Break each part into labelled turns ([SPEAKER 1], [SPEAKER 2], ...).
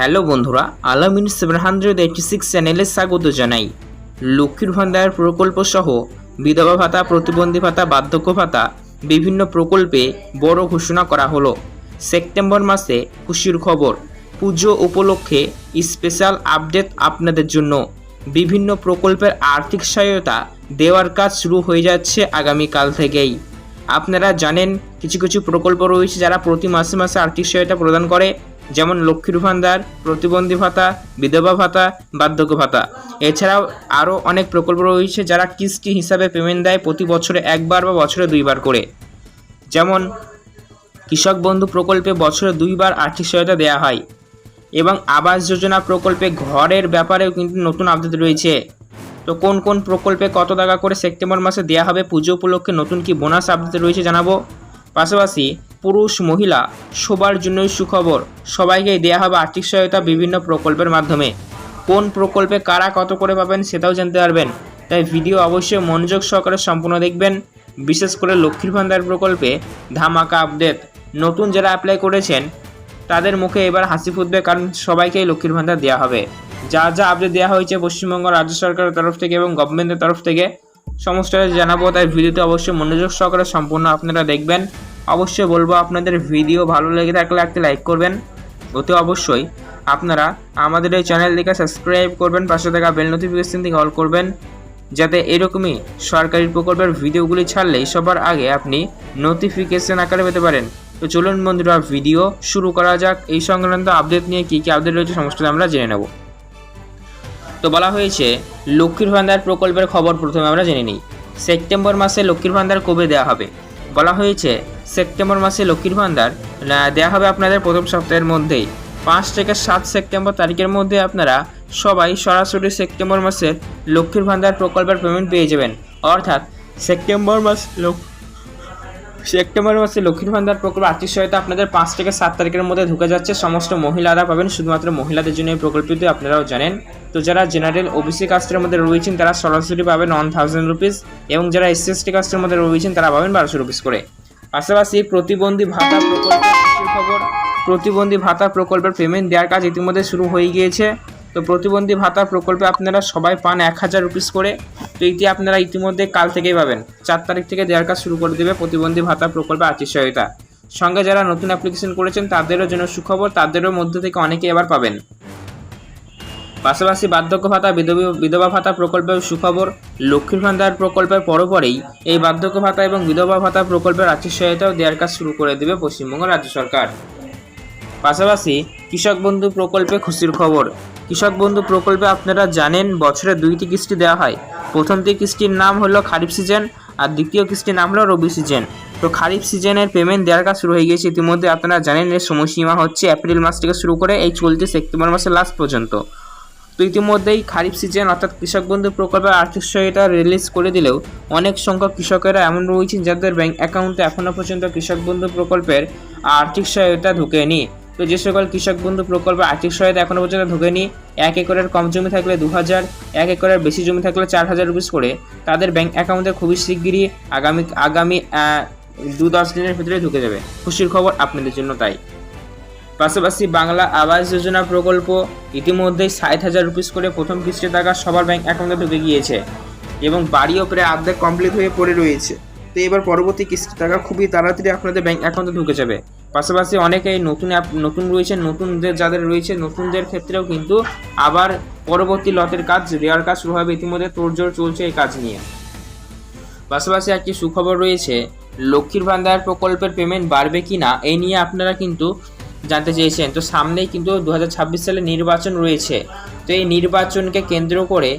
[SPEAKER 1] Hello বন্ধুরা, আলামিন seven hundred eighty six চ্যানেলে স্বাগত জানাই। লক্ষ্মীর ভান্ডার প্রকল্প সহ বিধবা ভাতা, প্রতিবন্ধী ভাতা, বার্ধক্য ভাতা বিভিন্ন প্রকল্পে বড় ঘোষণা করা হলো। সেপ্টেম্বর মাসে খুশির খবর, পুজো উপলক্ষে স্পেশাল আপডেট আপনাদের জন্য। বিভিন্ন প্রকল্পের আর্থিক সহায়তা দেওয়ার কাজ শুরু হয়ে যাচ্ছে আগামীকাল থেকেই। আপনারা জানেন, কিছু কিছু প্রকল্প রয়েছে যারা প্রতি মাসে মাসে আর্থিক সহায়তা প্রদান করে। যেমন লক্ষ্মীর ভান্ডার প্রতিবন্ধী ভাতা, বিধবা ভাতা, বার্ধক্য ভাতা। এছাড়াও আরও অনেক প্রকল্প রয়েছে যারা কিস্তি হিসাবে পেমেন্ট দেয় প্রতি বছরে একবার বা বছরে দুইবার করে। যেমন কৃষক বন্ধু প্রকল্পে বছরে দুইবার আর্থিক সহায়তা দেওয়া হয় এবং আবাস যোজনা প্রকল্পে ঘরের ব্যাপারেও কিন্তু নতুন আপডেট রয়েছে। তো কোন কোন প্রকল্পে কত টাকা করে সেপ্টেম্বর মাসে দেওয়া হবে, পুজো উপলক্ষে নতুন কি বোনাস আপডেট রয়েছে জানাব। পাশাপাশি পুরুষ, মহিলা, সবার জন্যই সুখবর। সবাইকে দেওয়া হবে আর্থিক সহায়তা বিভিন্ন প্রকল্পের মাধ্যমে। কোন প্রকল্পে কারা কত করে পাবেন সেটাও জানতে পারবেন। তাই ভিডিও অবশ্যই মনোযোগ সহকারে সম্পূর্ণ দেখবেন। বিশেষ করে লক্ষ্মীর ভান্ডার প্রকল্পে ধামাকা আপডেট। নতুন যারা অ্যাপ্লাই করেছেন, তাদের মুখে এবার হাসি ফুটবে কারণ সবাইকেই লক্ষ্মীর ভান্ডার দেওয়া হবে। যা যা আপডেট দেওয়া হয়েছে পশ্চিমবঙ্গ রাজ্য সরকারের তরফ থেকে এবং গভর্নমেন্টের তরফ থেকে সমস্তটা জানাব, তাই ভিডিওতে অবশ্যই মনোযোগ সহকারে সম্পূর্ণ আপনারা দেখবেন। অবশ্যই বলব, আপনাদের ভিডিও ভালো লেগে থাকলে একটা লাইক করবেন। ওতে অবশ্যই আপনারা আমাদের এই চ্যানেলটিকে সাবস্ক্রাইব করবেন, পাশে থাকা বেল নোটিফিকেশন থেকে অল করবেন, যাতে এরকমই সরকারি প্রকল্পের ভিডিওগুলি ছাড়লেই সবার আগে আপনি নোটিফিকেশন আকারে পেতে পারেন। তো চলুন বন্ধুরা, ভিডিও শুরু করা যাক। এই সংক্রান্ত আপডেট নিয়ে কী কী আপডেট রয়েছে, সমস্তটা আমরা জেনে নেব। তো বলা হয়েছে, লক্ষ্মীর ভান্ডার প্রকল্পের খবর প্রথমে আমরা জেনে নিই। সেপ্টেম্বর মাসে লক্ষ্মীর ভান্ডার কবে দেওয়া হবে? বলা হয়েছে, সেপ্টেম্বর মাসে লক্ষ্মীর ভান্ডার দেওয়া হবে আপনাদের প্রথম সপ্তাহের মধ্যেই। পাঁচ থেকে সাত সেপ্টেম্বর তারিখের মধ্যে আপনারা সবাই সরাসরি সেপ্টেম্বর মাসের লক্ষ্মীর ভান্ডার প্রকল্পের পেমেন্ট পেয়ে যাবেন। অর্থাৎ, সেপ্টেম্বর মাস লক্ষ সেপ্টেম্বর মাসে লক্ষ্মীর ভান্ডার প্রকল্প আর্থিক সহায়তা আপনাদের পাঁচ থেকে সাত তারিখের মধ্যে ঢুকে যাচ্ছে। সমস্ত মহিলারা পাবেন, শুধুমাত্র মহিলাদের জন্য এই প্রকল্পটি আপনারাও জানেন। তো যারা জেনারেল ওবিসি কাস্টের মধ্যে রয়েছেন, তারা সরাসরি পাবেন ওয়ান থাউজেন্ড রুপিস এবং যারা এসসি এসটি কাস্টের মধ্যে রয়েছেন, তারা পাবেন বারোশো রুপিস করে। পাশাপাশি প্রতিবন্ধী ভাতা প্রকল্পের খুশির খবর, প্রতিবন্ধী ভাতা প্রকল্পের পেমেন্ট দেওয়ার কাজ ইতিমধ্যে শুরু হয়ে গিয়েছে। তো প্রতিবন্ধী ভাতা প্রকল্পে আপনারা সবাই পান এক হাজার রুপিস করে। তো এটি আপনারা ইতিমধ্যে কাল থেকেই পাবেন। চার তারিখ থেকে দেওয়ার কাজ শুরু করে দেবে প্রতিবন্ধী ভাতা প্রকল্পে আর্থিক সহায়তা। সঙ্গে যারা নতুন অ্যাপ্লিকেশন করেছেন, তাদেরও জন্য সুখবর, তাদেরও মধ্যে থেকে অনেকে এবার পাবেন। পাশাপাশি বার্ধক্য ভাতা, বিধবা ভাতা প্রকল্পের সুখবর। লক্ষ্মীর ভান্ডার প্রকল্পের পরপরেই এই বার্ধক্য ভাতা এবং বিধবা ভাতা প্রকল্পের আর্থিক সহায়তাও দেওয়ার কাজ শুরু করে দেবে পশ্চিমবঙ্গ রাজ্য সরকার। পাশাপাশি কৃষক বন্ধু প্রকল্পে খুশির খবর। কৃষক বন্ধু প্রকল্পে আপনারা জানেন বছরে দুইটি কিস্তি দেওয়া হয়। প্রথমটি কিস্তির নাম হলো খারিফ সিজন আর দ্বিতীয় কিস্তির নাম হলো রবি সিজন। তো খারিফ সিজনের পেমেন্ট দেওয়ার কাজ শুরু হয়ে গিয়েছে। ইতিমধ্যে আপনারা জানেন এর সময়সীমা হচ্ছে এপ্রিল মাস থেকে শুরু করে এই চলতি সেপ্টেম্বর মাসের লাস্ট পর্যন্ত। তো ইতিমধ্যেই খারিফ সিজন অর্থাৎ কৃষক বন্ধু প্রকল্পের আর্থিক সহায়তা রিলিজ করে দিলেও অনেক সংখ্যক কৃষকেরা এমন রয়েছেন যাদের ব্যাংক অ্যাকাউন্টে এখনও পর্যন্ত কৃষক বন্ধু প্রকল্পের আর্থিক সহায়তা ঢুকেনি। তো যে সকল কৃষক বন্ধু প্রকল্পে আর্থিক সহায়তা এখনও পর্যন্ত ঢোকেনি, এক একরের কম জমি থাকলে দু হাজার এক একরের বেশি জমি থাকলে চার হাজার রুপিস করে তাদের ব্যাংক অ্যাকাউন্টে খুবই শিগগিরই আগামী আগামী দু দশ দিনের ভিতরে ঢুকে যাবে। খুশির খবর আপনাদের জন্য তাই। পাশাপাশি বাংলা আবাস যোজনা প্রকল্প ইতিমধ্যেই ষাট হাজার রুপিস করে প্রথম কিস্তির টাকা সবার ব্যাংক অ্যাকাউন্টে ঢুকে গিয়েছে এবং বাড়িও প্রায় অর্ধেক কমপ্লিট হয়ে পড়ে রয়েছে। তো এবার পরবর্তী কিস্তির টাকা খুবই তাড়াতাড়ি আপনাদের ব্যাংক অ্যাকাউন্টে ঢুকে যাবে। পাশাপাশি অনেকেই নতুন অ্যাপ নতুন রয়েছে, নতুনদের, যাদের রয়েছে, নতুনদের ক্ষেত্রেও কিন্তু আবার পরবর্তী লটের কাজ, দেওয়ার কাজ শুরু হবে ইতিমধ্যে তোড়জোড় চলছে এই কাজ নিয়ে। পাশাপাশি একটি সুখবর রয়েছে, লক্ষ্মীর ভান্ডার প্রকল্পের পেমেন্ট বাড়বে কি না এই নিয়ে আপনারা কিন্তু জানতে চেয়েছেন। তো সামনেই কিন্তু দু হাজার ছাব্বিশ সালে নির্বাচন রয়েছে। তো এই নির্বাচনকে কেন্দ্র করে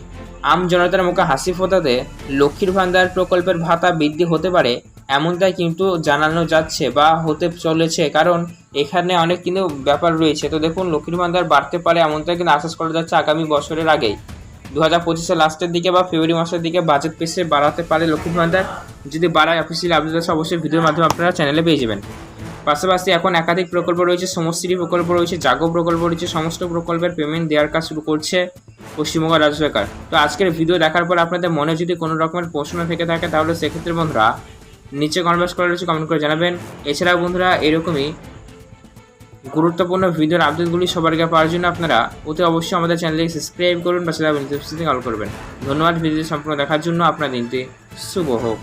[SPEAKER 1] আম জনতার মুখে হাসি ফোটাতে লক্ষ্মীর ভান্ডার প্রকল্পের ভাতা বৃদ্ধি হতে পারে এমনটাই কিন্তু জানানো যাচ্ছে বা হতে চলেছে। কারণ এখানে অনেক কিন্তু ব্যাপার রয়েছে। তো দেখুন, লক্ষ্মীর ভান্ডার বাড়তে পারে এমনটাই কিন্তু আশ্বাস করা যাচ্ছে আগামী বছরের আগেই। দু হাজার পঁচিশের লাস্টের দিকে বা ফেব্রুয়ারি মাসের দিকে বাজেট পেসে বাড়াতে পারে লক্ষ্মীর ভান্ডার। যদি বাড়ায় অফিসিয়াল আপডেট আছে অবশ্যই ভিডিওর মাধ্যমে আপনারা চ্যানেলে পেয়ে যাবেন। পাশাপাশি এখন একাধিক প্রকল্প রয়েছে, সমশ্রী প্রকল্প রয়েছে, জাগো প্রকল্প রয়েছে, সমস্ত প্রকল্পের পেমেন্ট দেওয়ার কাজ শুরু করছে পশ্চিমবঙ্গ রাজ্য সরকার। তো আজকের ভিডিও দেখার পর আপনাদের মনে যদি কোনো রকমের প্রশ্ন থেকে থাকে, তাহলে সেক্ষেত্রে বন্ধুরা নিচে কনভার্স করে রয়েছে কমেন্ট করে জানাবেন। এছাড়াও বন্ধুরা, এরকমই গুরুত্বপূর্ণ ভিডিওর আপডেটগুলি সবার আগে পাওয়ার জন্য আপনারা অতি অবশ্যই আমাদের চ্যানেলে সাবস্ক্রাইব করুন বা সেটা অল করবেন। ধন্যবাদ ভিডিও সম্পূর্ণ দেখার জন্য। আপনার দিনটি শুভ হোক।